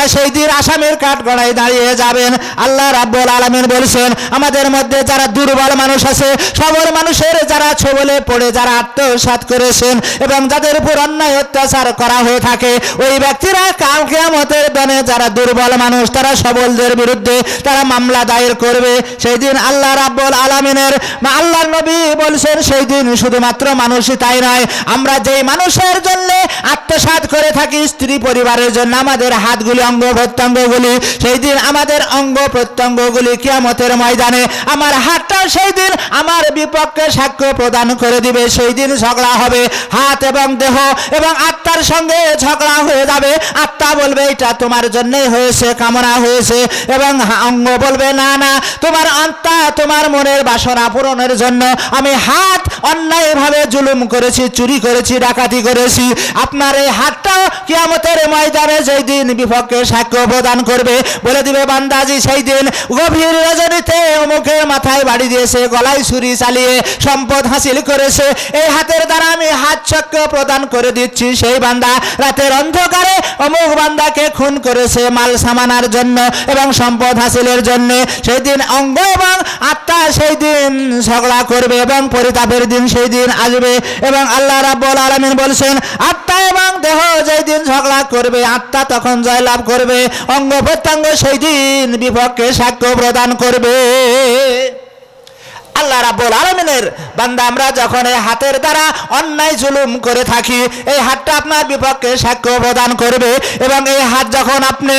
বান্দা সেই দিন আসামের কাঠ গড়ায় দাঁড়িয়ে যাবেন। আল্লাহ রাব্বুল আলামিন বলছেন, আমাদের মধ্যে যারা দুর্বল মানুষ আছে, সবল মানুষের যারা ছবলে পড়ে, যারা আত্মসাৎ করেছেন এবং যাদের উপর অন্যায় অত্যাচার করা হয়ে থাকে, ওই ব্যক্তিরা কাল কেয়ামতের দনে যারা দুর্বল মানুষ, তারা সবলদের বিরুদ্ধে তারা মামলা দায়ের করবে। সেই দিন আল্লাহ রাব্বুল আলামিনের বা আল্লাহর নবী বলছেন, সেই দিন শুধুমাত্র মানুষই তাই নয়, আমরা যেই মানুষের জন্য আত্মসাৎ করে থাকি, স্ত্রী পরিবারের জন্য আমাদের হাতগুলি অঙ্গ প্রত্যঙ্গগুলি, সেই দিন আমাদের অঙ্গ প্রত্যঙ্গগুলি কিয়ামতের ময়দানে আমার হাতটা সেই দিন আমার বিপক্ষে সাক্ষ্য প্রদান করে দিবে। সেই দিন ঝগড়া হবে, হাত এবং দেহ এবং আত্মার সঙ্গে ঝগড়া হয়ে যাবে। আত্মা বলবে, এটা তোমার জন্যই হয়েছে, কামনা হয়েছে। এবং অঙ্গ বলবে, না না, তোমার আত্মা তোমার মনের বাসনা পূরণের জন্য আমি হাত অন্যায়ভাবে জুলুম করেছি, চুরি করেছি, ডাকাতি করেছি। আপনার এই হাতটাও কিয়ামতের ময়দানে যেই দিন বিপক্ষে সাক্ষ্য প্রদান করবে। বলে দিবে বান্দাজি, সেই দিন গভীর রজনীতে অমুকের মাথায় বাড়ি দিয়েছে গলায় ছুরি চালিয়ে সম্পদ হাসিল করেছে। এই হাতের দ্বারা আমি হাত চক্র প্রদান করে দিচ্ছি। সেই বান্দা রাতের অন্ধকারে অমুক বান্দাকে খুন করেছে মাল সামানার জন্য এবং সম্পদ হাসিলের জন্য। সেই দিন অঙ্গ এবং আত্মা সেই দিন ঝগড়া করবে এবং পরিতাপের দিন সেই দিন আসবে এবং আল্লাহ রাব্বুল আলামিন বলছেন, আত্মা এবং দেহ যেই দিন ঝগড়া করবে, আত্মা তখন জয়লাভ করবে অঙ্গ প্রত্যঙ্গ সেই দিন বিপক্ষে সাক্ষ্য প্রদান করবে। আল্লাহ রাব্বুল আলামিনের বান্দা, আমরা যখন এই হাতের দ্বারা অন্যায় জুলুম করে থাকি, এই হাতটা আপনার বিপক্ষে সাক্ষ্য প্রদান করবে এবং এই হাত যখন আপনি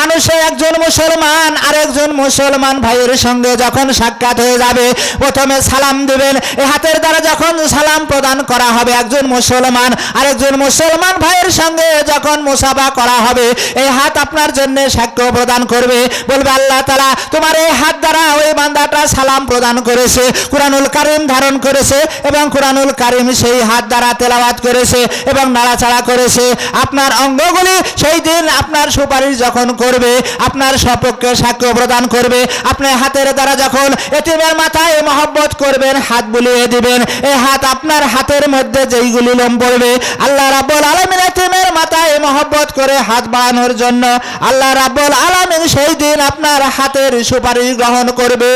মানুষের একজন মুসলমান, আরেকজন মুসলমান ভাইয়ের সঙ্গে যখন সাক্ষাৎ হয়ে যাবে, প্রথমে সালাম দিবেন। এই হাতের দ্বারা যখন সালাম প্রদান করা হবে, একজন মুসলমান, আরেকজন মুসলমান ভাইয়ের সঙ্গে যখন মুসাফা করা হবে, এই হাত আপনার জন্য সাক্ষ্য প্রদান করবে। বলবে, আল্লাহ তালা তোমার এই হাত দ্বারা ওই বান্দাটা সালাম প্রদান করেছে। কোরআনুল কারিম ধারণ করেছে এবং কোরআনুল কারিম সেই হাত দ্বারা তেলাওয়াত করেছে এবং নাড়াচাড়া করেছে। আপনার অঙ্গগুলি সেই দিন আপনার সুপারিশ যখন করবে, আপনার সপক্ষে সাক্ষ্য প্রদান করবে আপনার হাতের দ্বারা যখন এটিমের মাথায় মহব্বত করবেন, হাত বুলিয়ে দিবেন এই হাত আপনার হাতের মধ্যে যেইগুলি লোম পড়বে, আল্লাহ রাব্বুল আলামিন এটিমের মাথায় মহব্বত করে হাত বাড়ানোর জন্য আল্লাহ রাব্বুল আলামিন সেই দিন আপনার হাতের সুপারিশ গ্রহণ করবে।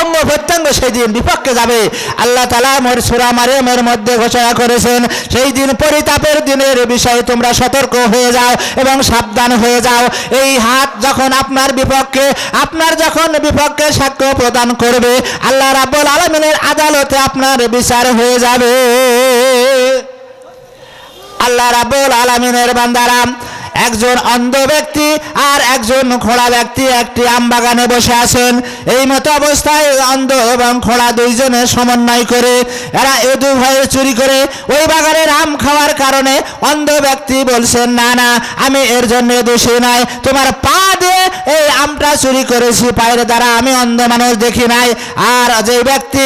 অঙ্গ প্রত্যঙ্গ সেই দিন বিপক্ষে যাবে। আল্লাহ তালা মোর সুরা মারিয়মের মধ্যে ঘোষণা করেছেন, সেই দিন পরিতাপের দিনের বিষয়ে তোমরা সতর্ক হয়ে যাও এবং সাবধান হয়ে যাও। এই হাত যখন আপনার বিপক্ষে, আপনার যখন বিপক্ষে সাক্ষ্য প্রদান করবে, আল্লাহ রাব্বুল আলমিনের আদালতে আপনার বিচার হয়ে যাবে। আল্লাহ রাব্বুল আলামিনের বান্দারাম একজন অন্ধ ব্যক্তি আর একজন খোড়া ব্যক্তি একটি আম বাগানে বসে আছেন। এই মতো অবস্থায় অন্ধ এবং খোড়া দুইজনে সমন্বয় করে এরা এ দু ভয়ে চুরি করে ওই বাগানের আম খাওয়ার কারণে অন্ধ ব্যক্তি বলছেন, না না, আমি এর জন্য দোষী নাই তোমার পা দিয়ে এই আমটা চুরি করেছি, পায়ের দ্বারা আমি অন্ধ মানুষ দেখি নাই। আর যে ব্যক্তি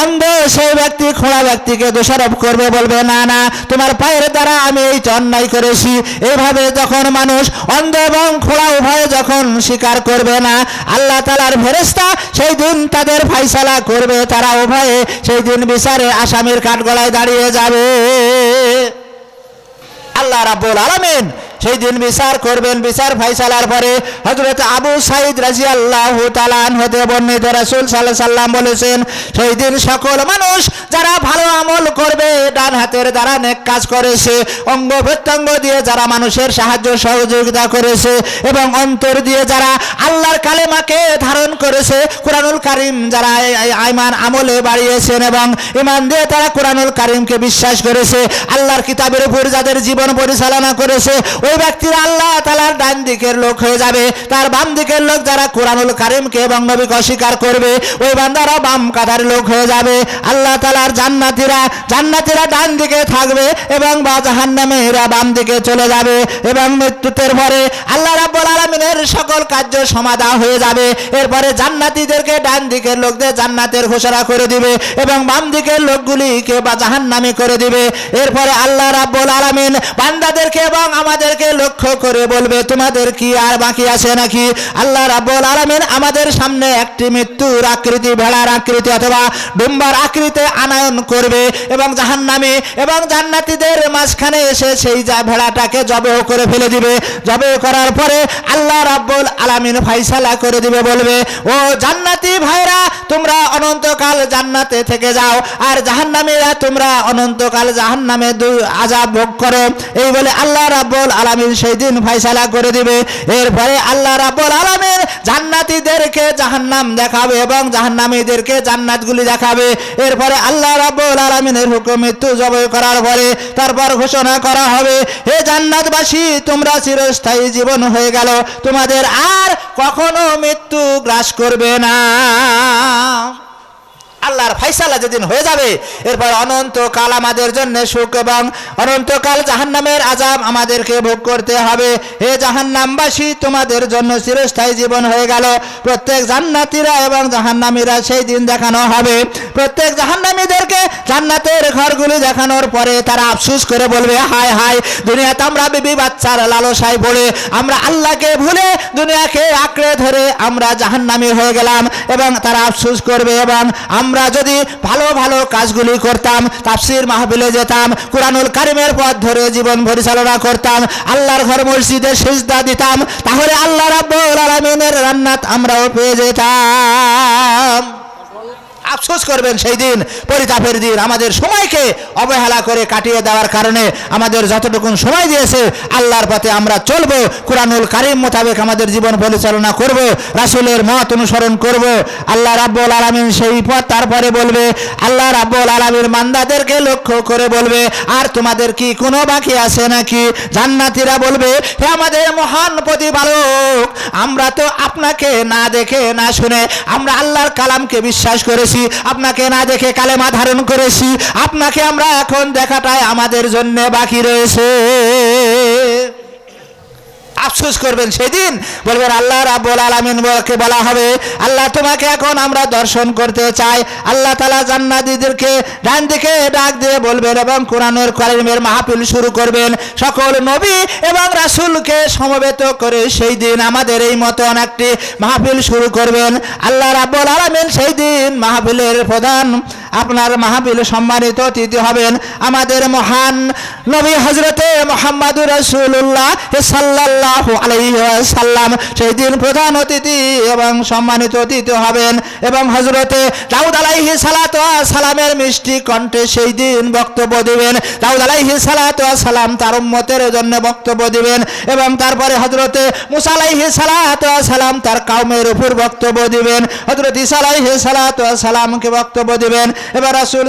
অন্ধ, সেই ব্যক্তি খোড়া ব্যক্তিকে দোষারোপ করবে, বলবে, না না, তোমার পায়ের দ্বারা আমি এই অন্যায় করেছি। এভাবে যখন মানুষ অন্ধ এবং খোড়া উভয়ে যখন স্বীকার করবে না, আল্লাহ তালার ফেরেস্তা সেই দিন তাদের ফাইসালা করবে। তারা উভয়ে সেই দিন বিচারে আসামির কাঠগড়ায় দাঁড়িয়ে যাবে। আল্লাহ রাব্বুল আলামিন সেই দিন বিচার করবেন, বিচার ফাইসালার পরে হযরত আবু সাইদ রাদিয়াল্লাহু তালান হতে বর্ণিত রাসূল আলাইহি সাল্লাম বলেছেন, সেই দিন সকল মানুষ যারা ভালো আমল করবে, ডান হাতের দ্বারা নেক কাজ করেছে, অঙ্গ প্রত্যঙ্গ দিয়ে যারা মানুষের সাহায্য সহযোগিতা করেছে এবং অন্তর দিয়ে যারা আল্লাহর কালেমাকে ধারণ করেছে, কোরআনুল কারিম যারা আইমান আমলে বাড়িয়েছেন এবং ইমান দিয়ে তারা কোরআনুল কারিমকে বিশ্বাস করেছে, আল্লাহর কিতাবের উপর যাদের জীবন পরিচালনা করেছে ওই ব্যক্তিরা আল্লাহ তালার ডান দিকের লোক হয়ে যাবে। তার বাম দিকের লোক যারা কোরআনুল কারিমকে এবং নবীকে অস্বীকার করবে, ওই বান্দারা বাম কাদার লোক হয়ে যাবে। আল্লাহ তালার জান্নাতিরা জান্নাতিরা ডান দিকে থাকবে এবং বা জাহান্নামে এরা বাম দিকে চলে যাবে এবং মৃত্যুতের পরে আল্লাহ রাব্বুল আলামিনের সকল কার্য সমাধা হয়ে যাবে। এরপরে জান্নাতীদেরকে ডান দিকের লোকদের জান্নাতের ঘোষণা করে দিবে এবং বাম দিকের লোকগুলিকে বা জাহান্নামী করে দিবে। এরপরে আল্লাহ রাব্বুল আলামিন বান্দাদেরকে এবং আমাদেরকে জান্নাতিদেরকে লক্ষ্য করে বলবে, তোমাদের কি আর বাকি আছে নাকি? আল্লাহ রাব্বুল আলামিন আমাদের সামনে একটি মৃত্যুর আকৃতি, ভেড়ার আকৃতি অথবা ডুম্বার আকৃতি আনায়ন করবে এবং জাহান্নামে এবং জান্নাতীদের মাঝখানে এসে সেই যা ভেড়াটাকে জবেহ করে ফেলে দিবে। জবেহ করার পরে আল্লাহ রাব্বুল আলামিন ফাইসালা করে দিবে, বলবে, ও জান্নাতি ভাইরা, তোমরা অনন্তকাল জান্নাতে থেকে যাও আর জাহান্নামীরা তোমরা অনন্তকাল জাহান্নামে দুই আজাব ভোগ করো। এই বলে আল্লাহ রাব্বুল আলামিন সেই দিন ফাইসালা করে দিবে। এরপরে আল্লাহ রাব্বুল আলামিন জান্নাতীদেরকে জাহান্নাম দেখাবে এবং জাহান্নামীদেরকে জান্নাতগুলি দেখাবে। এরপরে আল্লাহ রাব্বুল আলামিনের হুকুম মৃত্যু জবাই করার পরে তারপর ঘোষণা করা হবে, হে জান্নাতবাসী, তোমরা চিরস্থায়ী জীবন হয়ে গেল। তোমাদের আর কখনো মৃত্যু গ্রাস করবে না। আল্লাহর ফাইসালা যেদিন হয়ে যাবে, এরপর অনন্তকাল আমাদের জন্য সুখ এবং অনন্তকাল জাহান্নামের আজাব আমাদেরকে ভোগ করতে হবে। হে জাহান্নামবাসী, তোমাদের জন্য চিরস্থায়ী জীবন হয়ে গেল। প্রত্যেক জান্নাতীরা এবং জাহান্নামীরা সেই দিন দেখানো হবে। প্রত্যেক জাহান্নামীদেরকে জান্নাতের ঘরগুলি দেখানোর পরে তারা আফসুস করে বলবে, হায় হায়, দুনিয়াতে আমরা বিবি বাচ্চার লালসায় পড়ে, আমরা আল্লাহকে ভুলে দুনিয়াকে আঁকড়ে ধরে আমরা জাহান্নামী হয়ে গেলাম। এবং তারা আফসুস করবে এবং আমরা যদি ভালো ভালো কাজগুলি করতাম, তাফসির মাহবিলে যেতাম, কোরআনুল কারিমের পথ ধরে জীবন পরিচালনা করতাম, আল্লাহর ঘর মসজিদে সেজদা দিতাম, তাহলে আল্লাহ রাব্বুল আলামিনের রান্নাত আমরাও পেয়ে যেতাম। আফসোস করবেন সেই দিন, পরিতাপের দিন। আমাদের সময়কে অবহেলা করে কাটিয়ে দেওয়ার কারণে আমাদের যতটুকু সময় দিয়েছে, আল্লাহর পথে আমরা চলবো। কোরআনুল কারিম মোতাবেক আমাদের জীবন পরিচালনা করব, রাসূলের মত অনুসরণ করব। আল্লাহ রাব্বুল আলামিন সেই পথ তারপরে বলবে, আল্লাহ রাব্বুল আলামিন মান্দাদেরকে লক্ষ্য করে বলবে, আর তোমাদের কি কোনো বাকি আছে নাকি? জান্নাতীরা বলবে, হে আমাদের মহান প্রতিপালক, আমরা তো আপনাকে না দেখে না শুনে আমরা আল্লাহর কালামকে বিশ্বাস করেছি আপনাকে না দেখে কালেমা ধারণ করেছি। আপনাকে আমরা এখন দেখাটাই আমাদের জন্য বাকি রয়েছে। আফসোস করবেন সেদিন। বলবেন, আল্লাহ রাব্বুল আলামিন বলকে বলা হবে, আল্লাহ তোমাকে এখন আমরা দর্শন করতে চাই। আল্লাহ তাআলা জান্নাতীদেরকে ডান দিকে ডাক দিয়ে বলবেন এবং কোরআনের কারিমের মাহফিল শুরু করবেন। সকল নবী এবং রাসূলকে সমবেত করে সেই দিন আমাদের এই মতন একটি মাহফিল শুরু করবেন। আল্লাহ রাব্বুল আলামিন সেই দিন মাহফিলের প্রধান আপনার মাহফিল সম্মানিত অতিথি হবেন আমাদের মহান নবী হজরতে মোহাম্মদুর রাসূলুল্লাহ সাল্লাল্লাহু আলাইহি সাল্লাম সেই দিন প্রধান অতিথি এবং সম্মানিত অতিথি হবেন এবং হজরতে দাউদ আলাইহি সালাতু সালামের মিষ্টি কণ্ঠে সেই দিন বক্তব্য দিবেন। দাউদ আলাইহি সালাতু সালাম তার উম্মতের জন্য বক্তব্য দিবেন এবং তারপরে হজরতে মুসা আলাইহি সালাতু সালাম তার কওমের উপর বক্তব্য দিবেন। হজরত ঈসা আলাইহি সালাতু সালামকে বক্তব্য দিবেন। এবার রাসূল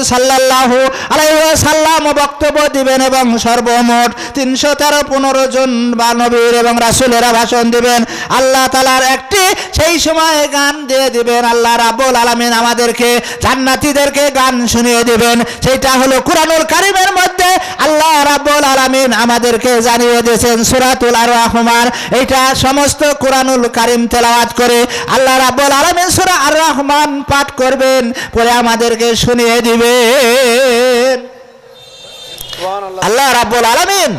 আলাইহি সাল্লাম বক্তব্য দিবেন এবং সর্বমোট তিনশো তেরো পনেরো জন বা নবীর এবং রাসূলেরা ভাষণ দিবেন। আল্লাহ তালার একটি সেই সময় গান দিয়ে দিবেন। আল্লাহ রাবুল আলামিন আমাদেরকে, জান্নাতীদেরকে গান শুনিয়ে দিবেন। সেটা হলো কুরানুল কারিমের মধ্যে আল্লাহ রাব্বুল আলামিন আমাদেরকে জানিয়ে দিয়েছেন সুরাতুল আর রহমান এটা সমস্ত কুরআনুল কারিম তেলাওয়াত করে আল্লাহ রাব্বুল আলামিন সূরা আর রহমান পাঠ করবেন। পরে আমাদেরকে শুনিয়ে দিবেন। আল্লাহ রাব্বুল আলামিন।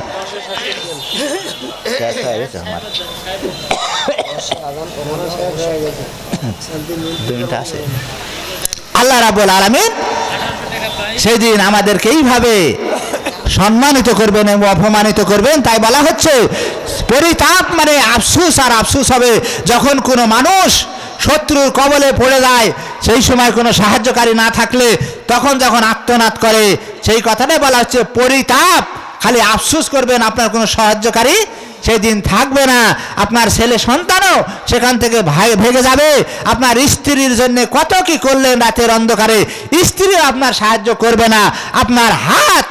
আল্লাহ রাব্বুল আলামিন সেদিন আমাদেরকে এইভাবে সম্মানিত করবেন এবং অপমানিত করবেন। তাই বলা হচ্ছে পরিতাপ মানে আফসুস আর আফসুস হবে। যখন কোনো মানুষ শত্রুর কবলে পড়ে যায় সেই সময় কোনো সাহায্যকারী না থাকলে তখন যখন আত্মনাদ করে, সেই কথাটাই বলা হচ্ছে, পরিতাপ, খালি আফসুস করবেন আপনার কোনো সাহায্যকারী সেই দিন থাকবে না। আপনার ছেলে সন্তানও সেখান থেকে ভাই- ভেগে যাবে। আপনার স্ত্রীর জন্য কত কি করলেন রাতের অন্ধকারে স্ত্রী আপনার সাহায্য করবে না। আপনার হাত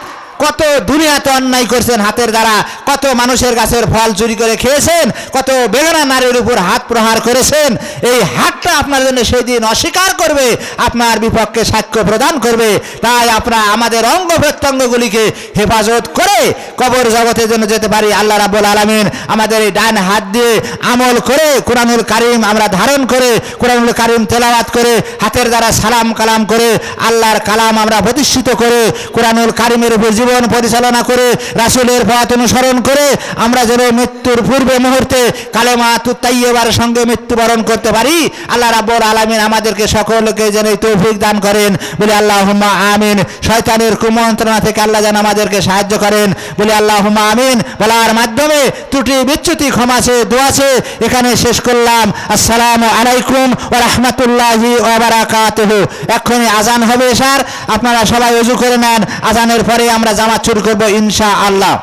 কত দুনিয়াতে অন্যায় করছেন হাতের দ্বারা, কত মানুষের গাছের ফল চুরি করে খেয়েছেন, কত বেগানা নারীর উপর হাত প্রহার করেছেন, এই হাতটা আপনার জন্য সেই দিন অস্বীকার করবে, আপনার বিপক্ষে সাক্ষ্য প্রদান করবে, তাই আপনার আমাদের অঙ্গ প্রত্যঙ্গগুলিকে হেফাজত করে কবর জগতের জন্য যেতে পারি, আল্লাহ রাব্বুল আলামিন আমাদের এই ডান হাত দিয়ে আমল করে কোরআনুল কারিম আমরা ধারণ করে, কোরআনুল কারিম তেলাওয়াত করে, হাতের দ্বারা সালাম কালাম করে, আল্লাহর কালাম আমরা প্রতিষ্ঠিত করে, কোরআনুল কারিমের উপর জীবন পরিচালনা করে রাসুলের পথ অনুসরণ করে আমরা যেন মৃত্যুর পূর্বে মুহূর্তে কালেমা তুত্তাইয়েবার সঙ্গে মৃত্যুবরণ করতে পারি। আল্লাহ রাব্বুল আলামিন আমাদেরকে সকলকে যেন তৌফিক দান করেন। বলে আল্লাহ আমিন। শয়তানের কুমন্ত্রণা থেকে আল্লাহ যেন আমাদেরকে সাহায্য করেন। বলে আল্লাহ আমিন। বলার মাধ্যমে ত্রুটি বিচ্যুতি ক্ষমাছে দোয়াছে এখানে শেষ করলাম। আসসালামু আলাইকুম ও রহমতুল্লাহি ওবারাকাতুহু এক্ষুনি আজান হবে স্যার আপনারা সবাই উজু করে নেন। আজানের পরে আমরা জামাত শুরু করব ইনশা আল্লাহ